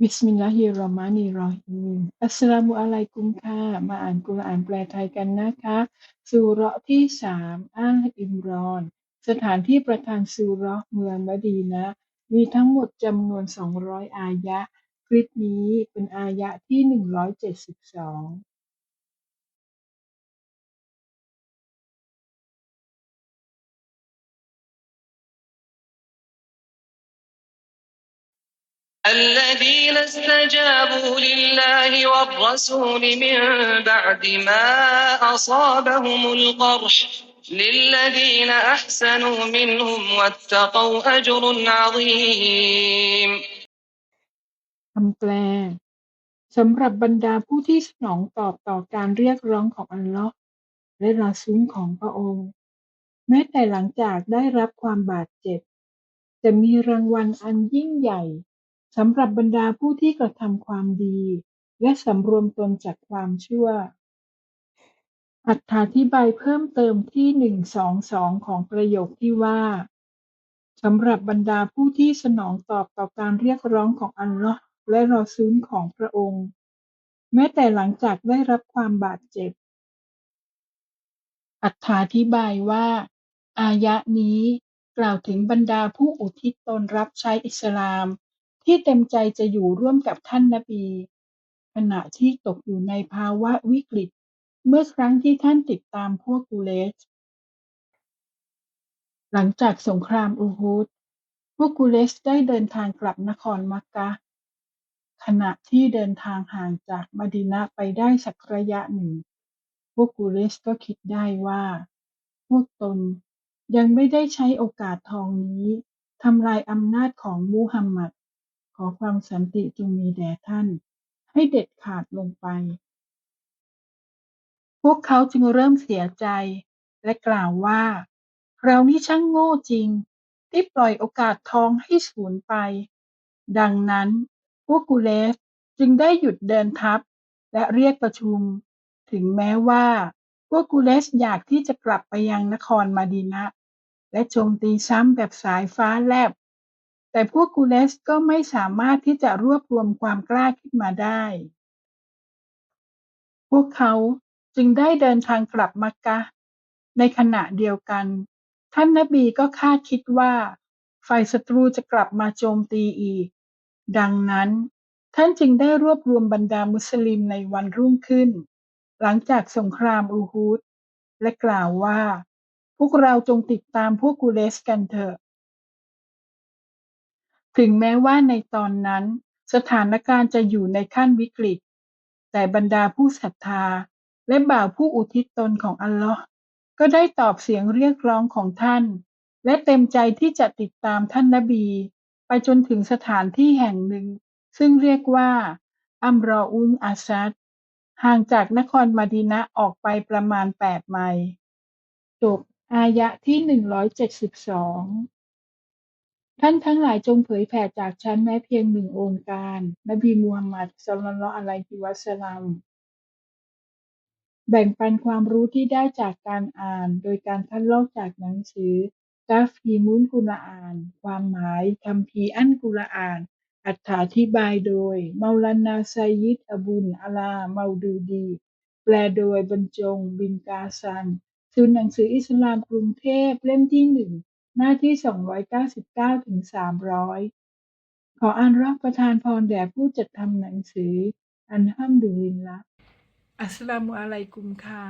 บิสมิลลาฮิรเราะห์มานิรเราะฮีม อัสสลามุอะลัยกุมค่ะ มาอ่านกุรอานแปลไทยกันนะคะ ซูเราะห์ที่สามอาลอิมรอน สถานที่ประทานซูเราะห์เมืองมะดีนะ มีทั้งหมดจำนวน 200 อายะห์ คลิปนี้เป็นอายะห์ที่ 172 الذين استجابوا لله والرسول من بعد ما أصابهم القرح للذين أحسنوا منهم واتقوا أجر عظيم คำแปลสำหรับบรรดาผู้ที่สนองตอบต่อการเรียกร้องของอัลลอฮ์และรอซูลของพระองค์ แม้แต่หลังจากได้รับความบาดเจ็บ จะมีรางวัลอันยิ่งใหญ่ สำหรับบรรดาผู้ที่กระทำความดีและสำรวมตนจากความชั่วอธิบายเพิ่มเติมที่หนึ่งสองสองของประโยคที่ว่าสำหรับบรรดาผู้ที่สนองตอบต่อการเรียกร้องของอัลลอฮ์และรอซูลของพระองค์ แม้แต่หลังจากได้รับความบาดเจ็บ อธิบายว่า อายะนี้กล่าวถึงบรรดาผู้อุทิศตนรับใช้อิสลาม ที่เต็มใจจะอยู่ร่วมกับท่านนบีขณะที่ตกอยู่ในภาวะวิกฤตเมื่อครั้งที่ท่านติดตามพวกกุเรชหลังจากสงครามอูฮุดพวกกุเรชได้เดินทางกลับนครมักกะ ขณะที่เดินทางห่างจากมดีนะไปได้สักระยะหนึ่ง พวกกุเรชก็คิดได้ว่า พวกตนยังไม่ได้ใช้โอกาสทองนี้ทำลายอำนาจของมุฮัมหมัด ขอความสันติจงมีแด่ท่าน ให้เด็ดขาดลงไป พวกเขาจึงเริ่มเสียใจ และกล่าวว่า เรานี่ช่างโง่จริง ที่ปล่อยโอกาสทองให้สูญไป ดังนั้น พวกกุเรชจึงได้หยุดเดินทัพ และเรียกประชุม ถึงแม้ว่าพวกกุเรชอยากที่จะกลับไปยังนครมะดีนะ และโจมตีซ้ำแบบสายฟ้าแลบ แต่พวกกุเรชก็ไม่สามารถที่จะรวบรวมความกล้าขึ้นมาได้ พวกเขาจึงได้เดินทางกลับมักกะ ในขณะเดียวกัน ท่านนบีก็คาดคิดว่า ฝ่ายศัตรูจะกลับมาโจมตีอีก ดังนั้น ท่านจึงได้รวบรวมบรรดามุสลิมในวันรุ่งขึ้น หลังจากสงครามอูฮุดและกล่าวว่า พวกเราจงติดตามพวกกุเรชกันเถอะ ถึงแม้ว่าในตอนนั้นสถานการณ์จะอยู่ในขั้นวิกฤต แต่บรรดาผู้ศรัทธา และบ่าวผู้อุทิศตนของอัลลอฮ์ก็ได้ตอบเสียงเรียกร้องของท่าน และเต็มใจที่จะติดตามท่านนบี ไปจนถึงสถานที่แห่งหนึ่ง ซึ่งเรียกว่า อัมรออุนอาซัดห่างจากนครมะดีนะออกไปประมาณ 8 ไมล์จบอายะห์ที่ 172 ท่านทั้งหลายจงเผยแผ่จากฉันแม้เพียงหนึ่งองค์การ นบีมูฮัมมัด ศ็อลลัลลอฮุอะลัยฮิวะซัลลัม แบ่งปันความรู้ที่ได้จากการอ่าน โดยการคัดลอกจากหนังสือตัฟฮีมุลกุรอาน ความหมาย คัมภีร์อัลกุรอานอัถาธิบายโดย เมาลานาไซยิด อบุลอาลา เมาดูดี แปลโดย บรรจง บินกาซัน ศูนย์หนังสืออิสลามกรุงเทพ เล่มที่หนึ่ง หน้าที่299ถึง300ขออัลเลาะห์ประทานพรแด่ผู้จัดทำหนังสือ อัลฮัมดุลิลละอัสสลามุอะลัยกุมค่ะ